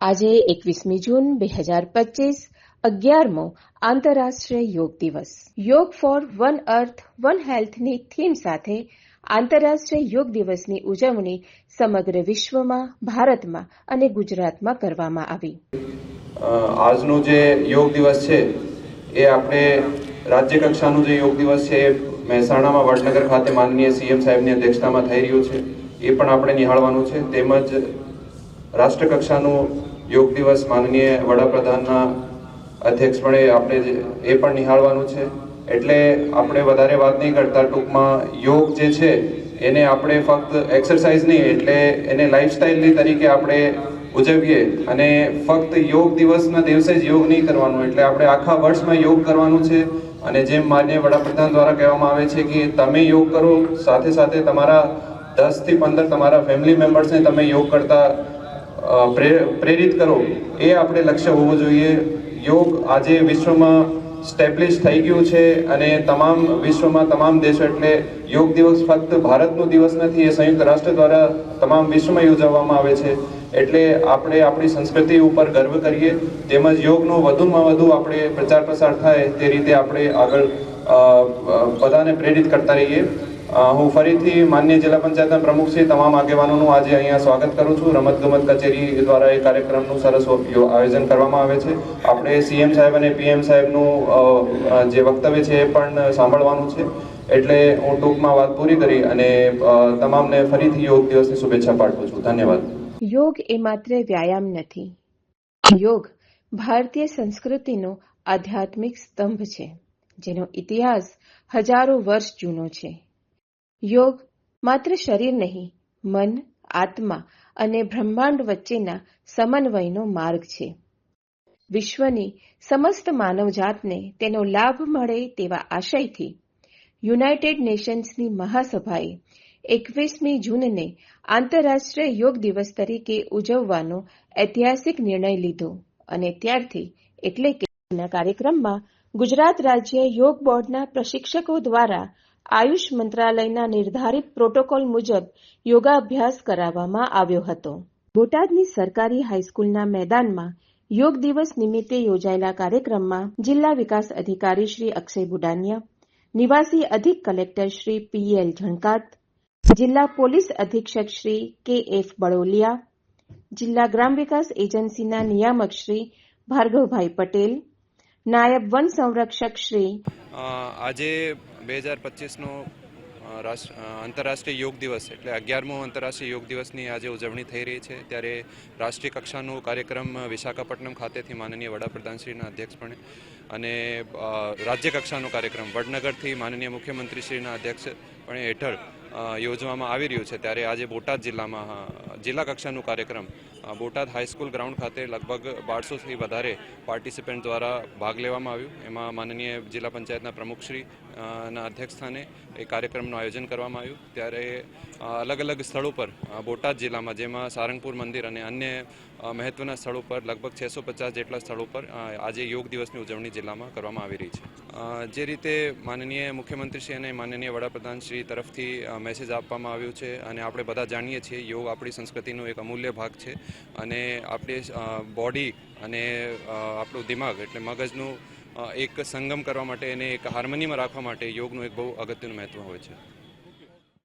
આજે એકવીસમી જૂન, બે હજાર પચીસ, અગિયારમો આંતરરાષ્ટ્રીય યોગ દિવસ. Yoga for one earth, one હેલ્થની થીમ સાથે આંતરરાષ્ટ્રીય યોગ દિવસની ઉજવણી સમગ્ર વિશ્વમાં, ભારતમાં અને ગુજરાતમાં કરવામાં આવી. આજનો જે યોગ દિવસ છે, એ આપણે રાજ્ય કક્ષાનો જે યોગ દિવસ છે, એ મહેસાણામાં વડનગર ખાતે માનનીય સીએમ સાહેબની અધ્યક્ષતામાં થઈ રહ્યું છે. એ પણ આપણે નિહાળવાનું છે. તેમજ રાષ્ટ્ર કક્ષાનો યોગ દિવસ માનનીય વડાપ્રધાનના અધ્યક્ષપણે આપણે એ પણ નિહાળવાનું છે. એટલે આપણે વધારે વાત નહીં કરતા, ટૂંકમાં યોગ જે છે, એને આપણે ફક્ત એક્સરસાઇઝ નહીં, એટલે એને લાઈફસ્ટાઈલની તરીકે આપણે ઉજવીએ અને ફક્ત યોગ દિવસના દિવસે જ યોગ નહીં કરવાનું, એટલે આપણે આખા વર્ષમાં યોગ કરવાનું છે. અને જેમ માન્ય વડાપ્રધાન દ્વારા કહેવામાં આવે છે કે તમે યોગ કરો, સાથે સાથે તમારા દસથી પંદર તમારા ફેમિલી મેમ્બર્સને તમે યોગ કરતા પ્રેરિત કરો. એ આપણે લક્ષ્ય હોવું જોઈએ. યોગ આજે વિશ્વમાં સ્ટેબ્લિશ થઈ ગયું છે અને તમામ વિશ્વમાં તમામ દેશો એટલે યોગ દિવસ ફક્ત ભારતનો દિવસ નથી, એ સંયુક્ત રાષ્ટ્ર દ્વારા તમામ વિશ્વમાં યોજવામાં આવે છે. એટલે આપણે આપણી સંસ્કૃતિ ઉપર ગર્વ કરીએ. તેમજ યોગનો વધુમાં વધુ આપણે પ્રચાર પ્રસાર થાય તે રીતે આપણે આગળ બધાને પ્રેરિત કરતા રહીએ. હું ફરીથી માન્ય જિલ્લા પંચાયતના પ્રમુખ શ્રી, તમામ આગેવાનોનું આજે અહીંયા સ્વાગત કરું છું. રમતગમત કચેરી દ્વારા એ કાર્યક્રમનું સરસ આયોજન કરવામાં આવે છે. આપણે સીએમ સાહેબ અને પીએમ સાહેબનું જે વક્તવ્ય છે એ પણ સાંભળવાનું છે. એટલે હું ટૂંકમાં વાત પૂરી કરી અને તમામને ફરીથી યોગ દિવસની શુભેચ્છા પાઠવું છું. ધન્યવાદ. યોગ એ માત્ર વ્યાયામ નથી. યોગ ભારતીય સંસ્કૃતિનો આધ્યાત્મિક સ્તંભ છે, જેનો ઇતિહાસ હજારો વર્ષ જૂનો છે. યોગ માત્ર શરીર નહીં, મન, આત્મા અને બ્રહ્માંડ વચ્ચેના સમન્વયનો માર્ગ છે. વિશ્વની સમસ્ત માનવજાતને તેનો લાભ મળે તેવા આશયથી યુનાઇટેડ નેશન્સની મહાસભાએ એકવીસમી જૂનને આંતરરાષ્ટ્રીય યોગ દિવસ તરીકે ઉજવવાનો ઐતિહાસિક નિર્ણય લીધો અને ત્યારથી એટલે કે કાર્યક્રમમાં ગુજરાત રાજ્ય યોગ બોર્ડના પ્રશિક્ષકો દ્વારા આયુષ મંત્રાલયના નિર્ધારિત પ્રોટોકોલ મુજબ યોગાભ્યાસ કરાવવામાં આવ્યો હતો. બોટાદની સરકારી હાઈસ્કૂલના મેદાનમાં યોગ દિવસ નિમિત્તે યોજાયેલા કાર્યક્રમમાં જિલ્લા વિકાસ અધિકારી શ્રી અક્ષય બુડાનિયા નિવાસી અધિક collector Shri P L Jhankat જિલ્લા પોલીસ અધિક્ષક શ્રી કે એફ બળોલિયા, જિલ્લા ગ્રામ વિકાસ એજન્સીના નિયામક શ્રી ભાર્ગવભાઈ પટેલ, નાયબ વન સંરક્ષક શ્રી આજે બે હજાર પચીસનો આંતરરાષ્ટ્રીય યોગ દિવસ એટલે અગિયારમો આંતરરાષ્ટ્રીય યોગ દિવસની આજે ઉજવણી થઈ રહી છે. ત્યારે રાષ્ટ્રીય કક્ષાનો કાર્યક્રમ વિશાખાપટ્ટનમ ખાતેથી માનનીય વડાપ્રધાનશ્રીના અધ્યક્ષપણે અને રાજ્ય કક્ષાનો કાર્યક્રમ વડનગરથી માનનીય મુખ્યમંત્રીશ્રીના અધ્યક્ષપણે હેઠળ યોજવામાં આવી રહ્યું છે. ત્યારે આજે બોટાદ જિલ્લામાં જિલ્લા કક્ષાનો કાર્યક્રમ બોટાદ હાઈસ્કૂલ ગ્રાઉન્ડ ખાતે લગભગ બારસોથી વધારે પાર્ટિસિપન્ટ દ્વારા ભાગ લેવામાં આવ્યું. એમાં માનનીય જિલ્લા પંચાયતના પ્રમુખશ્રી ના અધ્યક્ષસ્થાને એ કાર્યક્રમનું આયોજન કરવામાં આવ્યું. ત્યારે અલગ અલગ સ્થળો પર બોટાદ જિલ્લામાં, જેમાં સારંગપુર મંદિર અને અન્ય મહત્વના સ્થળો પર લગભગ છસો પચાસ જેટલા સ્થળો પર આજે યોગ દિવસની ઉજવણી જિલ્લામાં કરવામાં આવી રહી છે. જે રીતે માનનીય મુખ્યમંત્રીશ્રી અને માનનીય વડાપ્રધાનશ્રી તરફથી મેસેજ આપવામાં આવ્યું છે અને આપણે બધા જાણીએ છીએ, યોગ આપણી સંસ્કૃતિનો એક અમૂલ્ય ભાગ છે અને આપણી બોડી અને આપણું દિમાગ એટલે મગજનું એક સંગમ કરવા માટે એને એક હાર્મનીમાં રાખવા માટે યોગનું એક બહુ અગત્યનું મહત્વ હોય છે.